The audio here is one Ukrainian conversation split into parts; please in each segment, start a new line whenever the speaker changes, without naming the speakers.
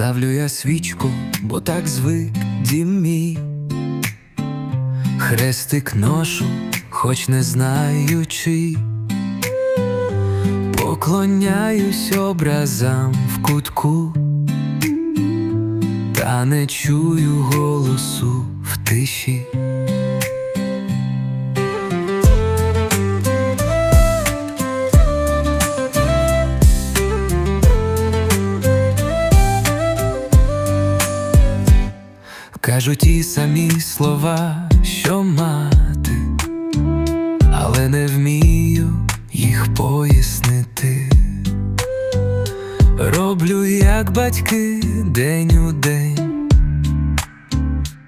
Ставлю я свічку, бо так звик дім мій. Хрестик ношу, хоч не знаючи. Поклоняюсь образам в кутку, та не чую голосу в тиші. Кажу ті самі слова, що мати, але не вмію їх пояснити. Роблю, як батьки, день у день,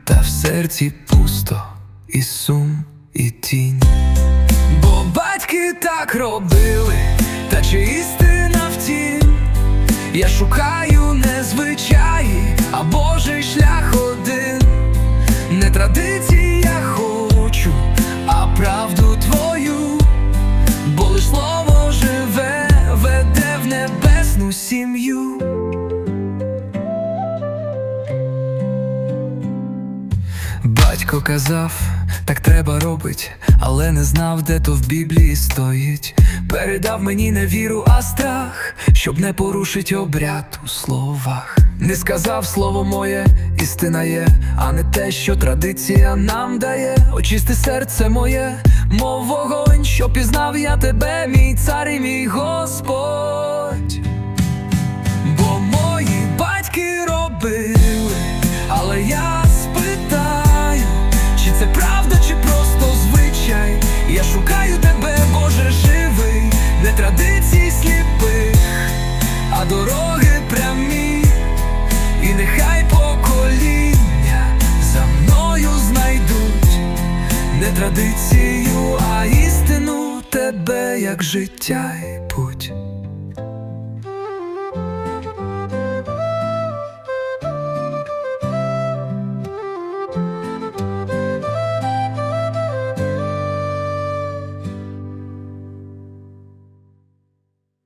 та в серці пусто і сум, і тінь. Бо батьки так робили, та чи істина втім, я шукаю не звичаї, а Божий шлях сім'ю. Батько казав, так треба робить, але не знав, де то в Біблії стоїть. Передав мені не віру, а страх, щоб не порушить обряд у словах. Не сказав слово моє, істина є, а не те, що традиція нам дає. Очисти серце моє, мов вогонь, що пізнав я тебе, мій цар і мій Господь. Традицію, а істину тебе, як життя і путь.